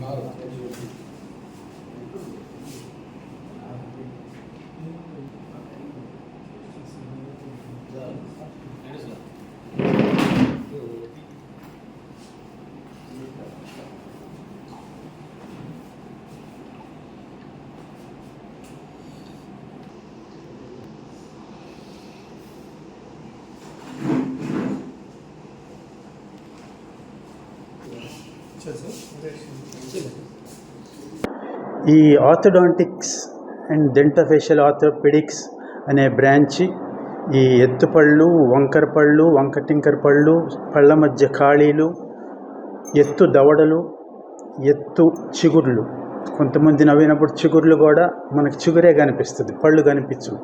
Claro, ఈ orthodontics and dentofacial orthopaedics అనే branch ఈ ఎత్తుపళ్ళు వంకర పళ్ళు వంకటింకర పళ్ళు పళ్ళ మధ్య ఖాళీలు ఎత్తు దవడలు ఎత్తు చిగుర్లు. కొంతమంది నవ్వినప్పుడు చిగుర్లు కూడా మనకు చిగురే కనిపిస్తుంది పళ్ళు కనిపించవు.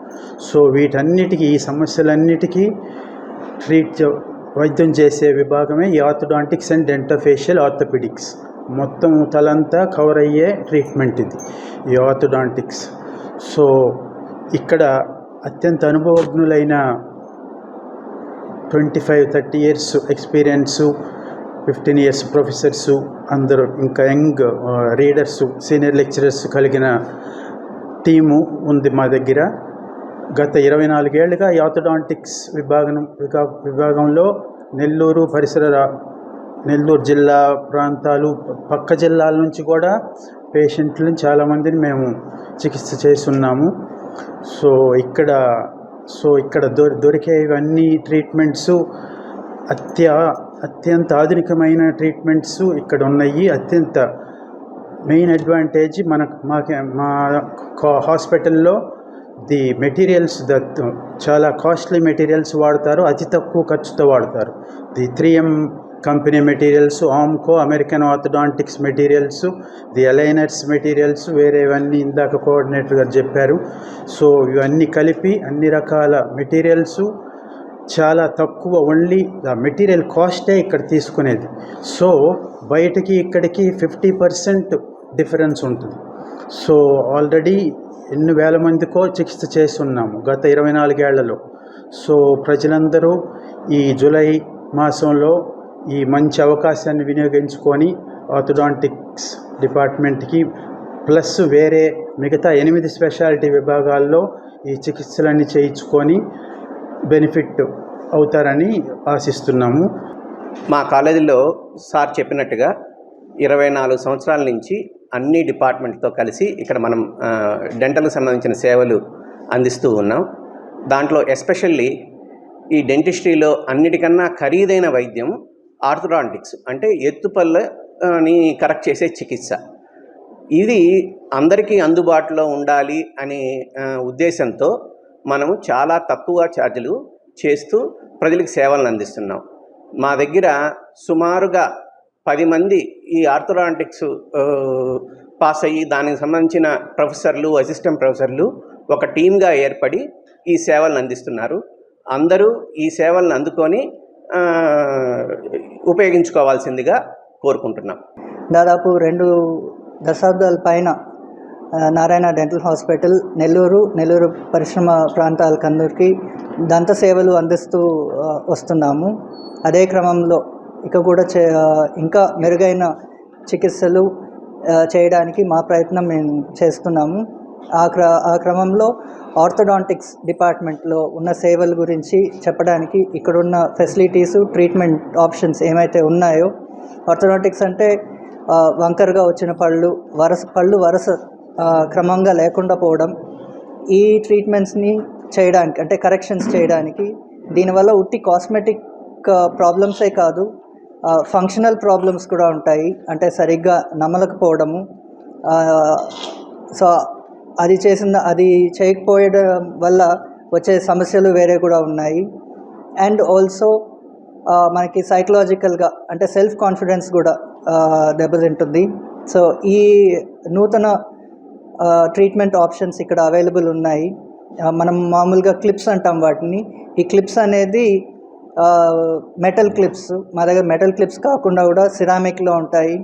సో వీటన్నిటికీ ఈ సమస్యలన్నిటికీ ట్రీట్ వైద్యం చేసే విభాగమే ఈ ఆర్థోడాంటిక్స్ అండ్ డెంటోఫేషియల్ ఆర్థోపెడిక్స్. మొత్తం తలంతా కవర్ అయ్యే ట్రీట్మెంట్ ఇది ఈ ఆర్థోడాంటిక్స్. సో ఇక్కడ అత్యంత అనుభవజ్ఞులైన twenty five thirty years experience fifteen years professors అందరూ ఇంకా యంగ్ రీడర్స్ సీనియర్ లెక్చరర్స్ కలిగిన టీము ఉంది మా దగ్గర. గత ఇరవై నాలుగేళ్ళుగా యాథడాంటిక్స్ విభాగం విభా- విభాగంలో నెల్లూరు పరిసర నెల్లూరు జిల్లా ప్రాంతాలు పక్క జిల్లాల నుంచి కూడా పేషెంట్లను చాలామందిని మేము చికిత్స చేస్తున్నాము. సో ఇక్కడ సో ఇక్కడ దొ దొరికే ఇవన్నీ ట్రీట్మెంట్స్ అత్య అత్యంత ఆధునికమైన ట్రీట్మెంట్స్ ఇక్కడ ఉన్నాయి అత్యంత మెయిన్ అడ్వాంటేజ్ మన మాకే మా హాస్పిటల్లో ది మెటీరియల్స్ ద చాలా కాస్ట్లీ మెటీరియల్స్ వాడతారు అతి తక్కువ ఖర్చుతో వాడతారు. The three M company materials ఆమ్కో American orthodontics materials the aligners materials వేరేవన్నీ ఇందాక కోఆర్డినేటర్ గారు చెప్పారు. సో ఇవన్నీ కలిపి అన్ని రకాల మెటీరియల్స్ చాలా తక్కువ ఓన్లీ ద మెటీరియల్ కాస్టే ఇక్కడ తీసుకునేది. సో బయటకి ఇక్కడికి ఫిఫ్టీ పర్సెంట్ డిఫరెన్స్ ఉంటుంది. సో ఆల్రెడీ ఎన్ని వేల మందికో చికిత్స చేస్తున్నాము గత ఇరవై నాలుగేళ్ళలో. సో ప్రజలందరూ ఈ జూలై మాసంలో ఈ మంచి అవకాశాన్ని వినియోగించుకొని ఆర్థోడాంటిక్స్ డిపార్ట్మెంట్కి ప్లస్ వేరే మిగతా ఎనిమిది స్పెషాలిటీ విభాగాల్లో ఈ చికిత్సలన్నీ చేయించుకొని బెనిఫిట్ అవుతారని ఆశిస్తున్నాము. మా కాలేజీలో సార్ చెప్పినట్టుగా ఇరవై నాలుగు సంవత్సరాల నుంచి అన్ని డిపార్ట్మెంట్తో కలిసి ఇక్కడ మనం డెంటల్కి సంబంధించిన సేవలు అందిస్తూ ఉన్నాం. దాంట్లో ఎస్పెషల్లీ ఈ డెంటిస్ట్రీలో అన్నిటికన్నా ఖరీదైన వైద్యం ఆర్థోడాంటిక్స్ అంటే ఎత్తుపల్లని కరెక్ట్ చేసే చికిత్స. ఇది అందరికీ అందుబాటులో ఉండాలి అనే ఉద్దేశంతో మనము చాలా తక్కువ ఛార్జీలు చేస్తూ ప్రజలకు సేవలను అందిస్తున్నాం. మా దగ్గర సుమారుగా పది మంది ఈ ఆర్థరాంటిక్స్ పాస్ అయ్యి దానికి సంబంధించిన ప్రొఫెసర్లు అసిస్టెంట్ ప్రొఫెసర్లు ఒక టీమ్గా ఏర్పడి ఈ సేవలను అందిస్తున్నారు. అందరూ ఈ సేవలను అందుకొని ఉపయోగించుకోవాల్సిందిగా కోరుకుంటున్నాం. దాదాపు రెండు దశాబ్దాల పైన నారాయణ డెంటల్ హాస్పిటల్ నెల్లూరు నెల్లూరు పరిశ్రమ ప్రాంతాలకందరికీ దంత సేవలు అందిస్తూ వస్తున్నాము. అదే క్రమంలో ఇక కూడా చే ఇంకా మెరుగైన చికిత్సలు చేయడానికి మా ప్రయత్నం మేము చేస్తున్నాము. ఆ క్ర ఆ క్రమంలో ఆర్థోడాంటిక్స్ డిపార్ట్మెంట్లో ఉన్న సేవల గురించి చెప్పడానికి ఇక్కడున్న ఫెసిలిటీస్ ట్రీట్మెంట్ ఆప్షన్స్ ఏమైతే ఉన్నాయో ఆర్థోడాంటిక్స్ అంటే వంకరగా వచ్చిన పళ్ళు వరస పళ్ళు వరస క్రమంగా లేకుండా పోవడం ఈ ట్రీట్మెంట్స్ని చేయడానికి అంటే కరెక్షన్స్ చేయడానికి దీనివల్ల ఉట్టి కాస్మెటిక్ ప్రాబ్లమ్సే కాదు ఫంక్షనల్ ప్రాబ్లమ్స్ కూడా ఉంటాయి. అంటే సరిగ్గా నమలకపోవడము. సో అది చేసిన అది చేయకపోయడం వల్ల వచ్చే సమస్యలు వేరే కూడా ఉన్నాయి. అండ్ ఆల్సో మనకి సైకలాజికల్గా అంటే సెల్ఫ్ కాన్ఫిడెన్స్ కూడా దెబ్బతింటుంది. సో ఈ నూతన ట్రీట్మెంట్ ఆప్షన్స్ ఇక్కడ అవైలబుల్ ఉన్నాయి. మనం మామూలుగా క్లిప్స్ అంటాం వాటిని. ఈ క్లిప్స్ అనేది మెటల్ క్లిప్స్ మా దగ్గర మెటల్ క్లిప్స్ కాకుండా కూడా సిరామిక్లో ఉంటాయి.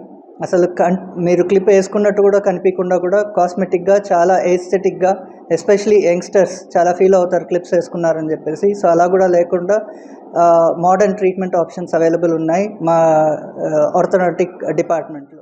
అసలు కన్ మీరు క్లిప్ వేసుకున్నట్టు కూడా కనిపించకుండా కూడా కాస్మెటిక్గా చాలా ఎస్థెటిక్గా ఎస్పెషలీ యంగ్స్టర్స్ చాలా ఫీల్ అవుతారు క్లిప్స్ వేసుకున్నారని చెప్పేసి. సో అలా కూడా లేకుండా మోడర్న్ ట్రీట్మెంట్ ఆప్షన్స్ అవైలబుల్ ఉన్నాయి మా ఆర్థోనాటిక్ డిపార్ట్మెంట్లో